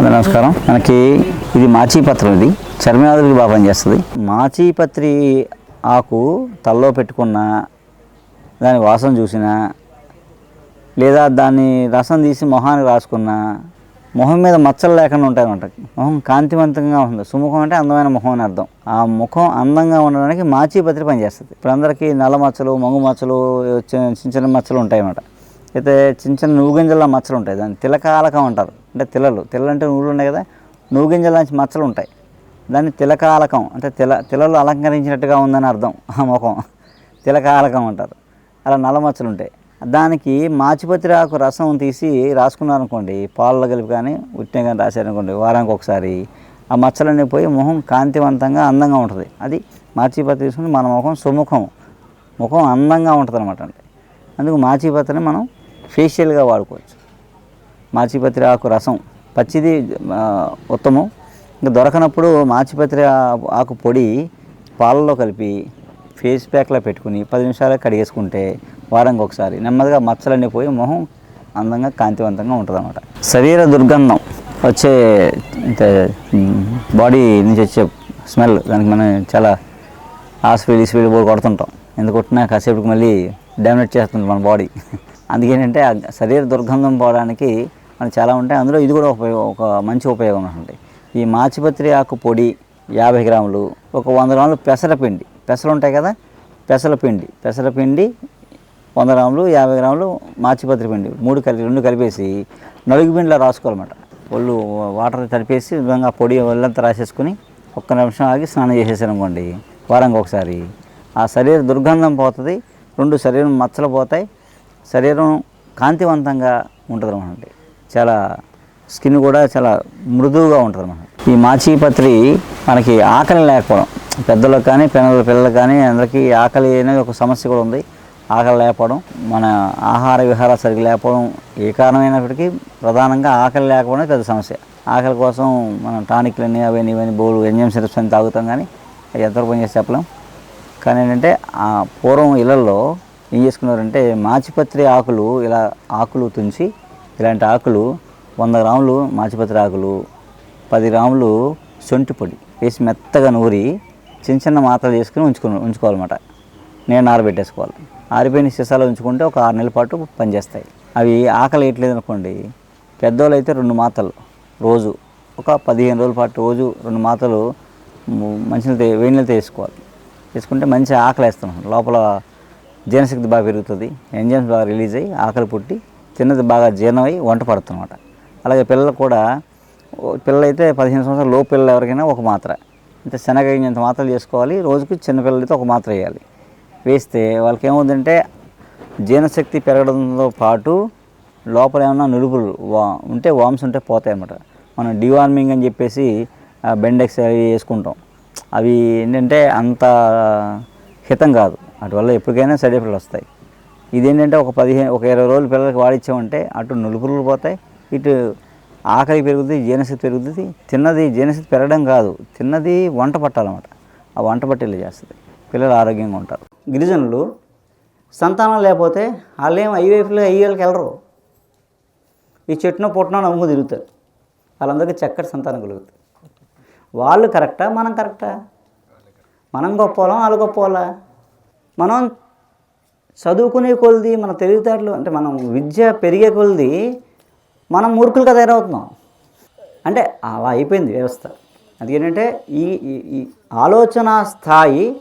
అందరూ నమస్కారం. మనకి ఇది మాచీపత్రం ఇది. చర్మవ్యాధులకు బాగా పనిచేస్తుంది మాచీపత్రి ఆకు తల్లో పెట్టుకున్న దాని వాసన చూసినా లేదా దాన్ని రసం తీసి మొహానికి రాసుకున్న మొహం మీద మచ్చలు లేకుండా ఉంటాయన్నమాట మొహం కాంతివంతంగా ఉంటుంది. సుముఖం అంటే అందమైన ముఖం అని అర్థం. ఆ ముఖం అందంగా ఉండడానికి మాచీపత్రి పనిచేస్తుంది ఇప్పుడు అందరికీ నల్ల మచ్చలు మంగు మచ్చలు చి- చిన్న చిన్న మచ్చలు ఉంటాయన్నమాట. అయితే చిన్న చిన్న నువ్వు గింజల మచ్చలు ఉంటాయి. దాన్ని తిలకాలకం అంటారు. అంటే తిలలు తిలలు అంటే నువ్వులు ఉన్నాయి కదా నువ్వు గింజల నుంచి మచ్చలు ఉంటాయి. దాన్ని తిలకాలకం అంటే తిల తిలలు అలంకరించినట్టుగా ఉందని అర్థం ఆ ముఖం. తిలకాలకం అంటారు. అలా నల్ల మచ్చలు ఉంటాయి. దానికి మాచిపత్రి ఆకు రసం తీసి రాసుకున్నారనుకోండి పాలలో కలిపి కానీ ఉట్టిన కానీ రాశారనుకోండి వారానికి ఒకసారి ఆ మచ్చలన్నీ పోయి ముఖం కాంతివంతంగా అందంగా ఉంటుంది. అది మాచిపత్రి తీసుకుని మన ముఖం సుముఖం ముఖం అందంగా ఉంటుంది అనమాట అండి. అందుకు మాచిపత్రిని మనం ఫేషియల్గా వాడుకోవచ్చు. మాచిపత్రి ఆకు రసం. పచ్చిది ఉత్తమం. ఇంకా దొరకనప్పుడు మాచిపత్రి ఆకు పొడి పాలలో కలిపి ఫేస్ ప్యాక్లో పెట్టుకుని పది నిమిషాలు కడిగేసుకుంటే వారానికి ఒకసారి నెమ్మదిగా మచ్చలన్నీ పోయి మొహం అందంగా కాంతివంతంగా ఉంటుంది అనమాట శరీర దుర్గంధం వచ్చే బాడీ నుంచి వచ్చే స్మెల్ దానికి మనం చాలా ఆ స్పీడ్ ఈ స్పీడ్ పోయి కొడుతుంటాం. ఎందుకు కొట్టినా కాసేపుకి మళ్ళీ డామినేట్ చేస్తుంది మన బాడీ. అందుకేంటంటే ఆ శరీర దుర్గంధం పోవడానికి అని చాలా ఉంటాయి. అందులో ఇది కూడా ఉపయోగం ఒక మంచి ఉపయోగం ఉంటుంది ఈ మాచిపత్రి ఆకు పొడి యాభై గ్రాములు ఒక వంద గ్రాములు పెసరపిండి పెసలు ఉంటాయి కదా పెసల పిండి. పెసల పిండి వంద గ్రాములు యాభై గ్రాములు మాచిపత్రి పిండి. మూడు కలిపి రెండు కలిపేసి నలుగు పిండిలో రాసుకోవాలన్నమాట. ఒళ్ళు వాటర్ తడిపేసి విధంగా పొడి ఒళ్ళంతా రాసేసుకుని ఒక్క నిమిషం ఆగి స్నానం చేసేసారనుకోండి వారంగా ఒకసారి. ఆ శరీర దుర్గంధం పోతుంది రెండు శరీరం మచ్చలు పోతాయి శరీరం కాంతివంతంగా ఉంటుంది అనమాట చాలా స్కిన్ కూడా చాలా మృదువుగా ఉంటుంది మనకి. ఈ మాచిపత్రి మనకి ఆకలి లేకపోవడం. పెద్దలకు కానీ పిల్లల పిల్లలకు కానీ అందరికీ ఆకలి అనేది ఒక సమస్య కూడా ఉంది. ఆకలి లేకపోవడం మన ఆహార విహార సరిగ్గా లేకపోవడం ఏ కారణమైనప్పటికీ ప్రధానంగా ఆకలి లేకపోవడం పెద్ద సమస్య. ఆకలి కోసం మనం టానిక్లని అవన్నీ ఇవన్నీ బోలు ఎంజైమ్ సిరప్స్ అని తాగుతాం కానీ అవి పని చేసి చెప్పలేం. కానీ ఏంటంటే ఆ పూర్వం ఇళ్ళల్లో ఏం చేసుకున్నారంటే మాచిపత్రి ఆకులు ఇలా ఆకులు తుంచి ఇలాంటి ఆకులు వంద గ్రాములు మాచిపత్రి ఆకులు పది గ్రాములు సొంటి పొడి వేసి మెత్తగా నూరి చిన్న చిన్న మాత్రలు చేసుకుని ఉంచుకుని ఉంచుకోవాలన్నమాట. నేను ఆరబెట్టేసుకోవాలి. ఆరిపోయిన సీసాలో ఉంచుకుంటే ఒక ఆరు నెలల పాటు పనిచేస్తాయి. అవి ఆకలి వేయట్లేదు అనుకోండి పెద్దోళ్ళు అయితే రెండు మాతలు రోజు ఒక పదిహేను రోజుల పాటు రోజు రెండు మాతలు మంచినీళ్ళతో వేడి నీళ్ళతో వేసుకోవాలి వేసుకుంటే మంచి ఆకలి వేస్తున్నాం లోపల జీర్ణశక్తి బాగా పెరుగుతుంది. ఎంజైమ్స్ బాగా రిలీజ్ అయ్యి ఆకలి పుట్టి తిన్నది బాగా జీర్ణమై వంట పడుతుందన్నమాట. అలాగే పిల్లలు కూడా పిల్లలైతే పదిహేను సంవత్సరాల లోపు పిల్లలు ఎవరికైనా ఒక మాత్ర. అంటే శనగ మాత్రలు చేసుకోవాలి రోజుకి చిన్నపిల్లలైతే ఒక మాత్ర వేయాలి. వేస్తే వాళ్ళకి ఏమవుతుందంటే జీర్ణశక్తి పెరగడంతో పాటు లోపల ఏమైనా నులుపులు వా ఉంటే వామ్స్ ఉంటే పోతాయి అన్నమాట మనం డివార్మింగ్ అని చెప్పేసి బెండెక్స్ అవి వేసుకుంటాం. అవి ఏంటంటే అంత హితం కాదు. వాటి వల్ల ఎప్పటికైనా సైడ్ ఎఫెక్ట్లు వస్తాయి. ఇదేంటంటే ఒక పదిహేను ఒక ఇరవై రోజులు పిల్లలకి వాడిచ్చామంటే అటు నులుపులు పోతాయి ఇటు ఆకలి పెరుగుతుంది జీర్ణశక్తి పెరుగుతుంది తిన్నది జీర్ణశక్తి పెరగడం కాదు తిన్నది వంట పట్టాలన్నమాట. ఆ వంట పట్టేలా చేస్తుంది. పిల్లలు ఆరోగ్యంగా ఉంటారు. గిరిజనులు సంతానం లేకపోతే వాళ్ళు ఏం ఐవైఫ్లో అయ్యేళ్ళకి వెళ్ళరు. ఈ చెట్టున పుట్టిన నమ్ము తిరుగుతారు. వాళ్ళందరికీ చక్కటి సంతానం కలుగుతుంది. వాళ్ళు కరెక్టా? మనం కరెక్టా? మనం గొప్పవాళ్ళం వాళ్ళు గొప్పవాళ్ళ? మనం చదువుకునే కొలది మన తెలివితేటలు అంటే మనం విద్య పెరిగే కొలది మనం మూర్ఖులుగా తయారవుతున్నాం. అంటే అలా అయిపోయింది వ్యవస్థ. అందుకేంటంటే ఈ ఈ- ఈ ఆలోచన స్థాయి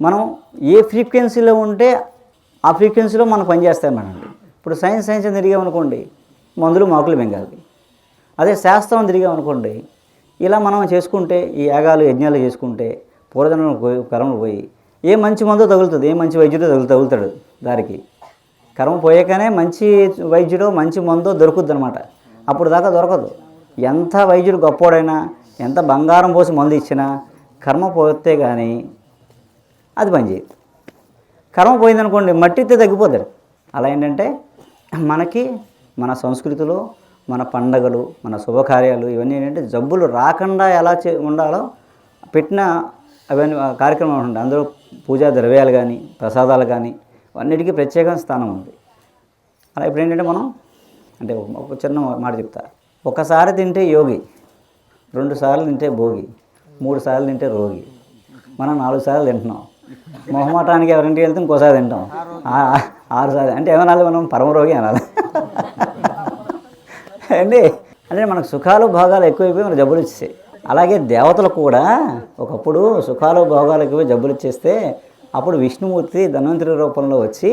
మనం ఏ ఫ్రీక్వెన్సీలో ఉంటే ఆ ఫ్రీక్వెన్సీలో మనం పనిచేస్తామనండి ఇప్పుడు సైన్స్ సైన్స్ అని తిరిగామనుకోండి మందులు మాకులు మింగాలి అదే శాస్త్రం తిరిగామనుకోండి ఇలా మనం చేసుకుంటే ఈ యాగాలు యజ్ఞాలు చేసుకుంటే పూర్వజన్మలు పోయి కర్మలు పోయి ఏ మంచి మందో తగులుతుంది ఏ మంచి వైద్యుడో తగులు తగులుతాడు దారికి. కర్మ పోయాకనే మంచి వైద్యుడో మంచి మందో దొరుకుద్ది అనమాట అప్పుడు దాకా దొరకదు. ఎంత వైద్యుడు గొప్పోడైనా ఎంత బంగారం పోసి మందు ఇచ్చినా కర్మ పోతే కానీ అది పనిచేయదు కర్మ పోయిందనుకోండి మట్టితే తగ్గిపోతాడు. అలా ఏంటంటే మనకి మన సంస్కృతిలో మన పండగలు మన శుభకార్యాలు ఇవన్నీ ఏంటంటే జబ్బులు రాకుండా ఎలా చే ఉండాలో పెట్టిన అవన్నీ కార్యక్రమం ఉంటుంది అందులో పూజా ద్రవ్యాలు కానీ ప్రసాదాలు కానీ అన్నిటికీ ప్రత్యేక స్థానం ఉంది. అలా ఇప్పుడు ఏంటంటే మనం అంటే ఒక- చిన్న మాట చెప్తా. ఒకసారి తింటే యోగి రెండు సార్లు తింటే భోగి మూడు సార్లు తింటే రోగి. మనం నాలుగు సార్లు తింటున్నాం. మొహమాటానికి ఎవరింటికి వెళ్తే ఇంకోసారి తింటాం. ఆరు సార్లు. అంటే ఏమనాలి మనం? పరమరోగి అనాలి. అండి అంటే మనకు సుఖాలు భాగాలు ఎక్కువైపోయి మన జబ్బులు ఇచ్చేసాయి అలాగే దేవతలు కూడా ఒకప్పుడు సుఖాలు భోగాలకు జబ్బులు ఇచ్చేస్తే అప్పుడు విష్ణుమూర్తి ధన్వంతరి రూపంలో వచ్చి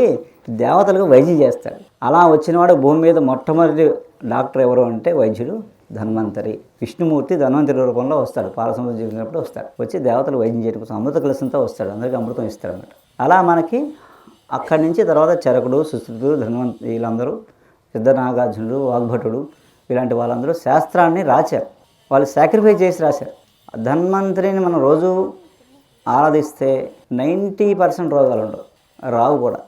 దేవతలకు వైద్యం చేస్తాడు. అలా వచ్చినవాడు భూమి మీద మొట్టమొదటి డాక్టర్ ఎవరు అంటే వైద్యుడు ధన్వంతరి. విష్ణుమూర్తి ధన్వంతరి రూపంలో వస్తాడు. పాలసముద్రం జరిగినప్పుడు వస్తాడు. వచ్చి దేవతలు వైద్యం చేయడం కోసం అమృత కలసంతో వస్తాడు. అందరికీ అమృతం ఇస్తాడు అన్నమాట అలా మనకి అక్కడి నుంచి తర్వాత చరకుడు సుశ్రుతుడు ధన్వంత వీళ్ళందరూ సిద్ధనాగార్జునుడు వాగ్భటుడు ఇలాంటి వాళ్ళందరూ శాస్త్రాన్ని రాశారు. వాళ్ళు సాక్రిఫైస్ చేసి రాశారు. ధన్వంతరిని మనం రోజు ఆరాధిస్తే నైంటీ పర్సెంట్ రోగాలు ఉండవు. రావు కూడా.